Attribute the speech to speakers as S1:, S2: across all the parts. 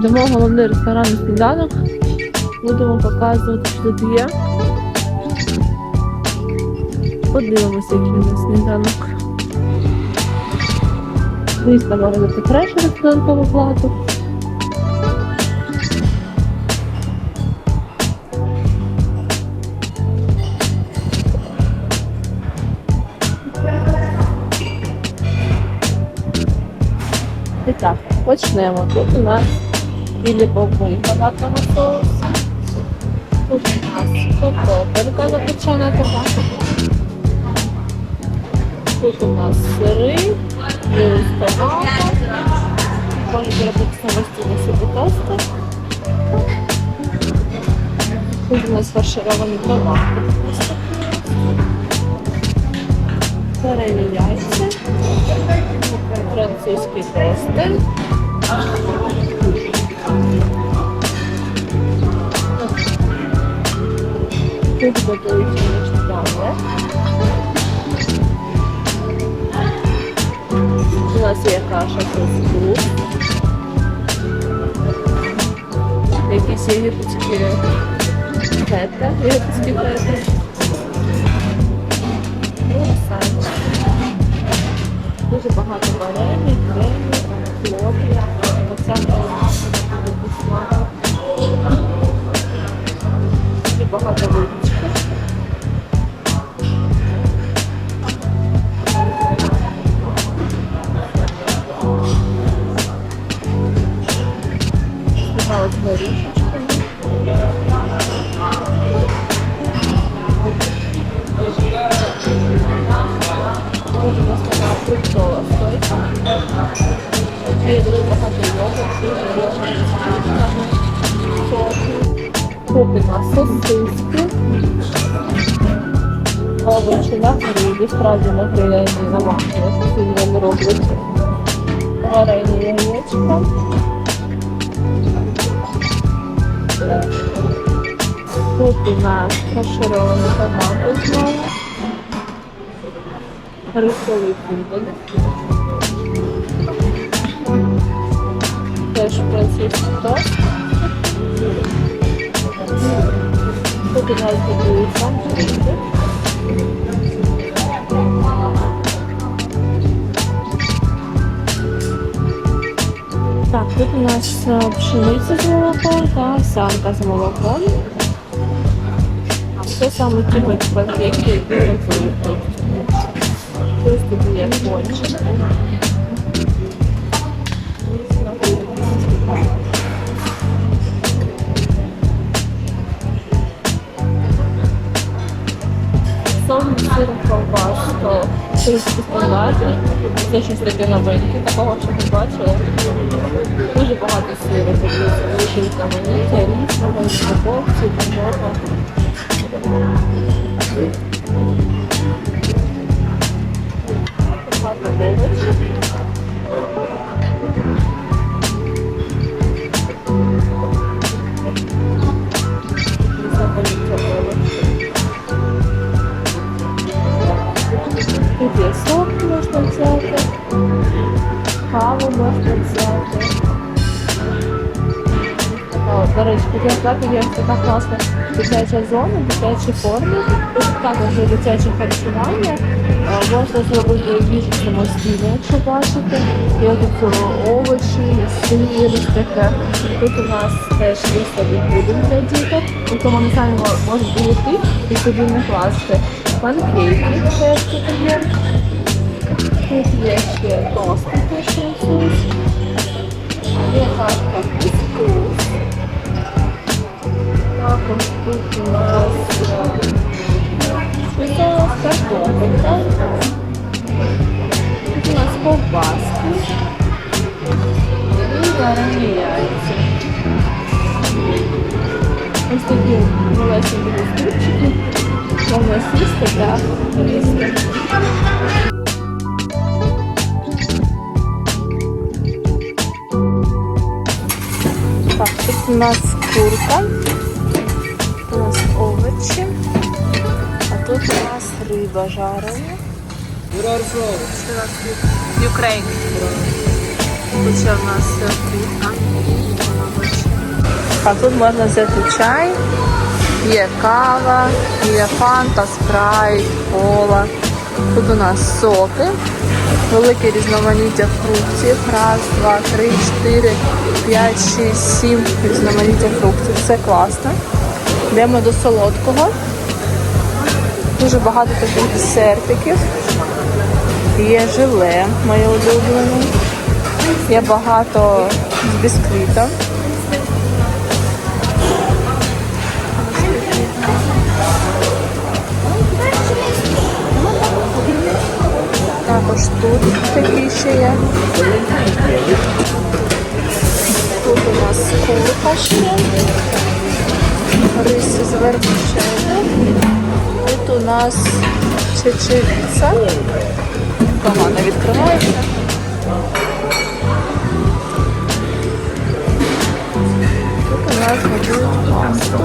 S1: Йдемо в головний ресторан сніданок. Будемо показувати, що тут є. Подивимося, який у нас сніданок. Звісно, можна дати фреш додаткову плату. І так, почнемо. Тут у нас білі бобри багато на соус. Тут у нас картопелька запечена така. Тут у нас сири, є томати. Можна зробити самостійно собі тости. Тут у нас фаршировані томати. Варені яйця, французький тости. Тут готують сніданок. У нас є каша кускус. Якісь єгипетські фети, єгипетські фети. Круасанчик. Дуже багато варені, кремів, хлоп'я. Оця багато випічки. Тут у нас така фруктова стойка. Є дуже багато йогуртів, йогуртів, соки. Тут у нас сосиски. Овочі на грилі, справді на грилі на маслі, сильно роблять. Варені яєчка. Тут у нас фаршировані томати знову. Рисовий пудинг. Теж французький тост. Тут у нас будується. Так, тут у нас е, пшениця з молоком та сянка з молоком. Це саме ті панкейки, які готують тут. Ось тут є кончик. Сон сиром ковбаску. Трішки стандартний. Це щось таке новеньке, такого ще не бачила. Дуже багато сиру. Вишенька мені, різного, упаковці, такого. Thank you. До речі, хотіла сказати, є така класна дитяча зона, дитячі форми. Також є дитяче харчування. Можна зробити їжу самостійно, якщо бачите. Є тут овочі, сир, таке. Тут у нас теж є собі пудинг для діток, тобто вони самі мо- можуть прийти і собі не. Панкейки теж тут є. Тут є ще тости теж. Є кашка Спецова картопелька. Тут у нас ковбаски. І варені яйця. Ось такі малесенькі. Можна сісти та їсти. Так, тут у нас курка, риба жарена. Тут ще в нас квітка. А тут можна взяти чай, є кава, є фанта, спрайт, кола. Тут у нас соки, велике різноманіття фруктів. Раз, два, три, чотири, п'ять, шість, сім різноманіття фруктів. Це класно. Йдемо до солодкого. Дуже багато таких десертиків. Є желе, моє улюблене. Є багато з бісквітом. Також тут такі ще є. Тут у нас курка ще. Рис з вермішелем. Тут у нас чечевиця. Погано відкривається. Тут у нас готують пасту.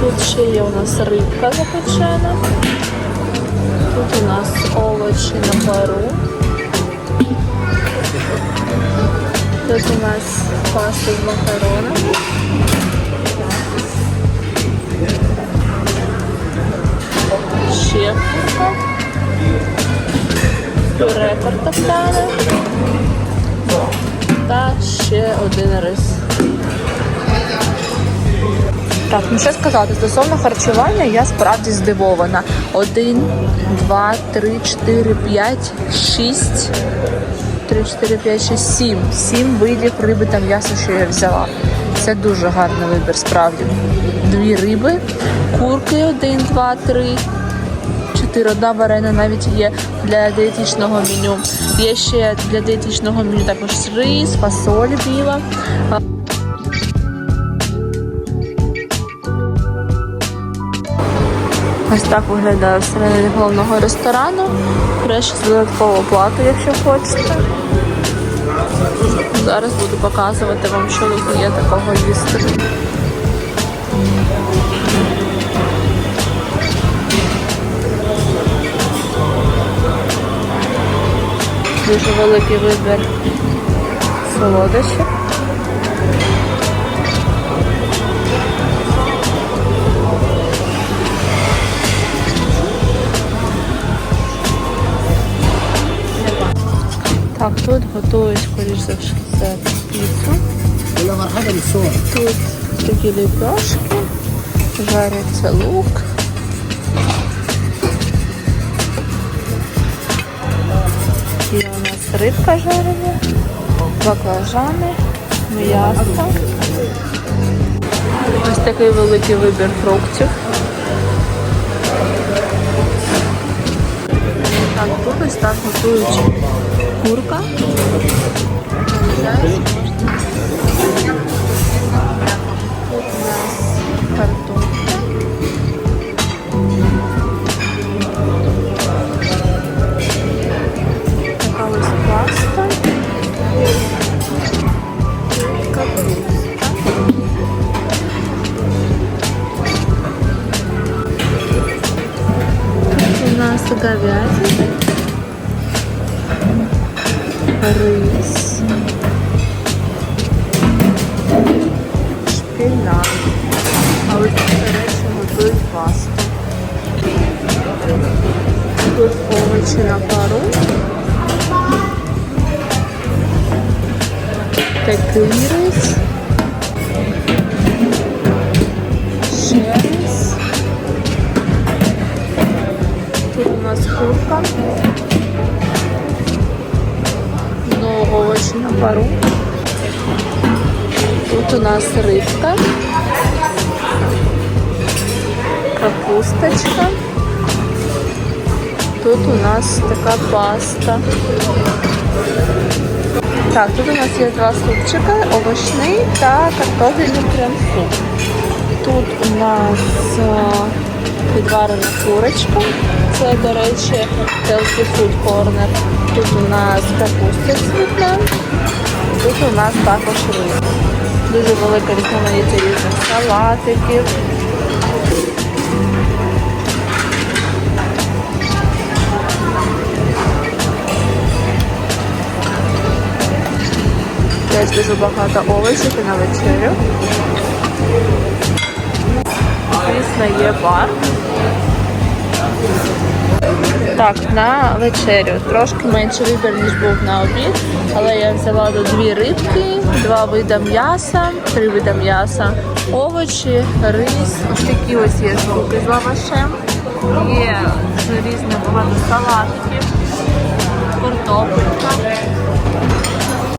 S1: Тут ще є у нас рибка запечена. Тут у нас овочі на пару. Тут у нас паста з макаронами. Ще курка. Пюре картопляне. Та ще один рис. Так, ну що сказати, стосовно харчування я справді здивована. Один, два, три, чотири, п'ять, шість. Три, чотири, п'ять, шість, сім. Сім видів риби та м'яса, що я взяла. Це дуже гарний вибір, справді. Дві риби, курки, один, два, три. Чотири, одна варена навіть є для дієтичного меню. Є ще для дієтичного меню також рис, фасоль біла. Ось так виглядає всередині головного ресторану. Краще з додаткову плату, якщо хочете. Зараз буду показувати вам, що тут є такого їсти. Дуже великий вибір солодощів. Так, тут готують, скоріш за все, піцу. Тут такі лепешки, жариться лук. І у нас рибка жарена, баклажани, м'ясо. Ось такий великий вибір фруктів. Так, тут ось так готують курка. Тут у нас овочі на пару. Такий рис. Ще рис. Тут у нас курка. Знову овочі на пару. Тут у нас рибка, капусточка. Тут у нас така паста. Так, тут у нас є два супчика, овочний та картофельний крем-суп. Тут у нас е, підварена курочка. Це, до речі, Healthy Food Corner. Тут у нас капуста цвітна. Тут у нас також рис. Дуже велика різноманіття різних салатиків. Теж дуже багато овочів і на вечерю. Звісно, є бар. Так, на вечерю. Трошки менше вибір, ніж був на обід. Але я взяла дві рибки, два вида м'яса, три вида м'яса, овочі, рис. Ось такі ось є штуки з лавашем. Є різне багато салатиків, картопелька.